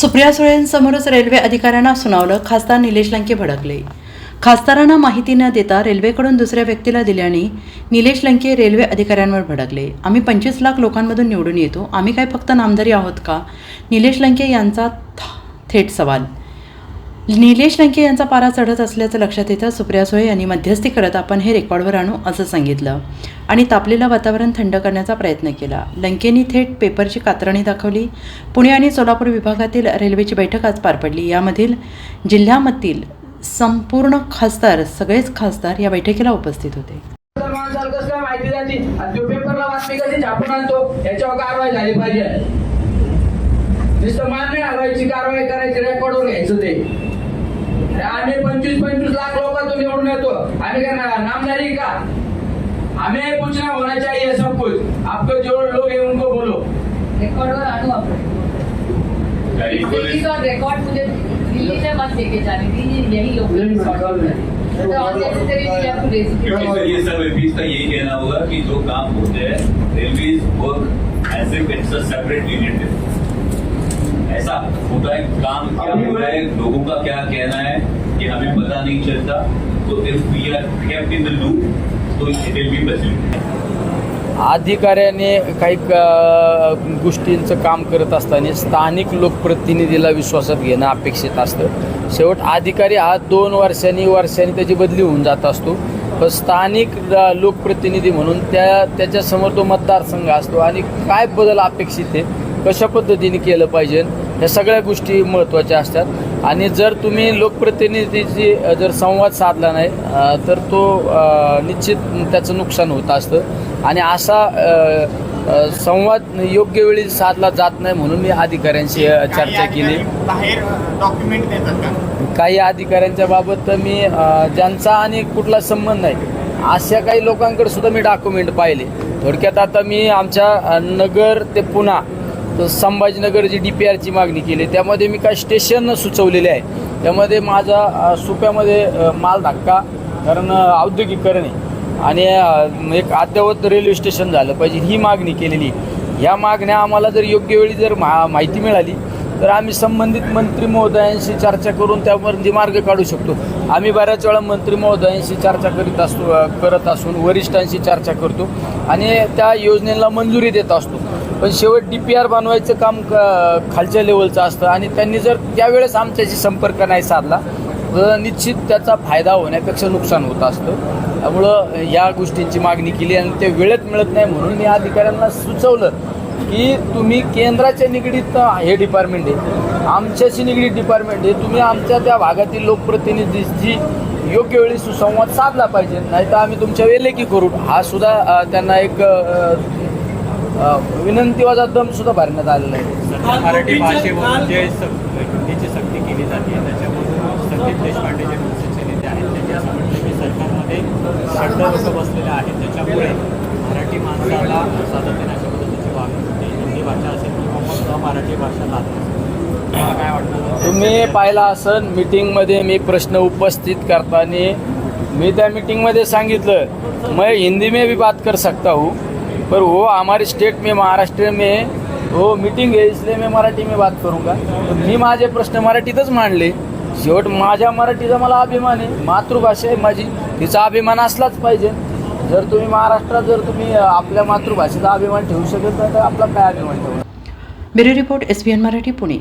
Supriya सुळेंसमोरच railway अधिकाऱ्यांना सुनावलं खासदार निलेश लंके भडकले. खासदारांना माहिती न देता रेल्वेकडून दुसऱ्या व्यक्तीला दिल्याने निलेश लंके रेल्वे अधिकाऱ्यांवर भडकले. आम्ही पंचवीस लाख लोकांमधून निवडून येतो. आम्ही काय फक्त नामधारी आहोत का? निलेश लंके यांचा थेट सवाल. निलेश लंके यांचा पारा चढत असल्याचं लक्षात येतं सुप्रिया सुळे यांनी मध्यस्थी करत आपण हे रेकॉर्डवर आणू असं सांगितलं आणि तापलेलं वातावरण थंड करण्याचा प्रयत्न केला. लंकेनी थेट पेपरची कातरणी दाखवली. पुणे आणि सोलापूर विभागातील रेल्वेची बैठक आज पार पडली. यामधील जिल्ह्यामधील संपूर्ण खासदार सगळेच खासदार या बैठकीला उपस्थित होते. कारवाई झाली पाहिजे कारवाई करायची रेकॉर्डवर घ्यायचं ते. आम्ही पंचवीस पंचवीस लाख लोकांतून निवडून येतो. आम्ही काय नामदारी का? हमें पूछना होना चाहिए सब कुछ. आपको जो लोग हैं उनको बोलो. रिकॉर्ड और आणू आपण. दिल्ली का रिकॉर्ड मुझे दिल्ली से मत लेके जाने दीजिए यही लोग क्योंकि सर ये सब एपीज का यही कहना होगा कि जो काम होते हैं railway work as separate unit ऐसा होता है काम क्या हो रहा है लोगों का क्या कहना है कि हमें पता नहीं चलता तो if we are kept in the loop तो इट विल बी फैसिलिटी अधिकाऱ्याने काही क- गोष्टींचं काम करत असताना स्थानिक लोकप्रतिनिधीला विश्वासात घेणं अपेक्षित असतं. शेवट अधिकारी हा दोन वर्षांनी वर्षांनी त्याची बदली होऊन जात असतो. पण स्थानिक लोकप्रतिनिधी म्हणून त्या त्याच्यासमोर तो मतदारसंघ असतो. आणि काय बदल अपेक्षित आहे कशा पद्धतीने केलं पाहिजे? ह्या सगळ्या गोष्टी महत्त्वाच्या असतात. आणि जर तुम्ही लोकप्रतिनिधीची जर संवाद साधला नाही तर तो निश्चित त्याचं नुकसान होत असतं. आणि असा संवाद योग्य वेळी साधला जात नाही म्हणून मी अधिकाऱ्यांशी चर्चा केली. डॉक्युमेंट काही अधिकाऱ्यांच्या बाबत मी ज्यांचा आणि कुठला संबंध नाही अशा काही लोकांकडे सुद्धा मी डॉक्युमेंट पाहिले. थोडक्यात आता मी आमच्या नगर ते पुणा संभाजीनगरची डी पी आरची मागणी केली. त्यामध्ये मी काही स्टेशन सुचवलेले आहे. त्यामध्ये माझा सुप्यामध्ये माल धक्का कारण औद्योगिकरण आहे. आणि एक अद्ययावत रेल्वे स्टेशन झालं पाहिजे ही मागणी केलेली. ह्या मागण्या आम्हाला जर योग्य वेळी जर मा माहिती मिळाली तर आम्ही संबंधित मंत्री महोदयांशी चर्चा करून त्यामध्ये मार्ग काढू शकतो. आम्ही बऱ्याच वेळा मंत्री महोदयांशी चर्चा करीत असतो करत असून वरिष्ठांशी चर्चा करतो आणि त्या योजनेला मंजुरी देत असतो. पण शेवट डी पी आर बनवायचं काम खालच्या लेवलचं असतं आणि त्यांनी जर त्यावेळेस आमच्याशी संपर्क नाही साधला तर निश्चित त्याचा फायदा होण्यापेक्षा नुकसान होत असतं. त्यामुळं या गोष्टींची मागणी केली आणि ते वेळेत मिळत नाही म्हणून मी अधिकाऱ्यांना सुचवलं की तुम्ही केंद्राच्या निगडीत हे डिपार्टमेंट आहे. आमच्याशी निगडीत डिपार्टमेंट आहे. तुम्ही आमच्या त्या भागातील लोकप्रतिनिधीशी योग्य वेळी सुसंवाद साधला पाहिजे. नाही तर आम्ही तुमच्या वेलेकी करू. हा सुद्धा त्यांना एक विनंतीवाचा दम सुद्धा भरण्यात आलेला आहे मराठी भाषेवर जे हिंदीची सक्ती केली जाते त्याच्यामधून संदीप देशपांडे जे मनसेचे नेते आहेत त्यांनी असं म्हटलं की सरकारमध्ये शब्द लोक बसलेले आहेत. त्याच्यामुळे मराठी माणसाला सातत्याने अशा पद्धतीची वागणूक होते हिंदी भाषा असेल किंवा मग मराठी भाषा लागत काय वाटतं? तुम्ही पाहिला असन मीटिंगमध्ये मी प्रश्न उपस्थित करताना मी त्या मीटिंगमध्ये सांगितलं मैं हिंदी में भी बात कर सकता हूँ. पर वो हमारे स्टेट में महाराष्ट्र में वो मीटिंग है इसलिए मैं मराठी में बात करूंगा। मी माझे प्रश्न मराठीतच मांडले. शेवट माझ्या मराठीचा मला अभिमान आहे. मातृभाषा आहे माझी. तिचा अभिमान असलाच पाहिजे. जर तुम्ही महाराष्ट्रात जर तुम्ही आपल्या मातृभाषेचा अभिमान ठेवू शकत नाही तर आपला काय अभिमान ठेवू bureau report S P N Marathi Pune.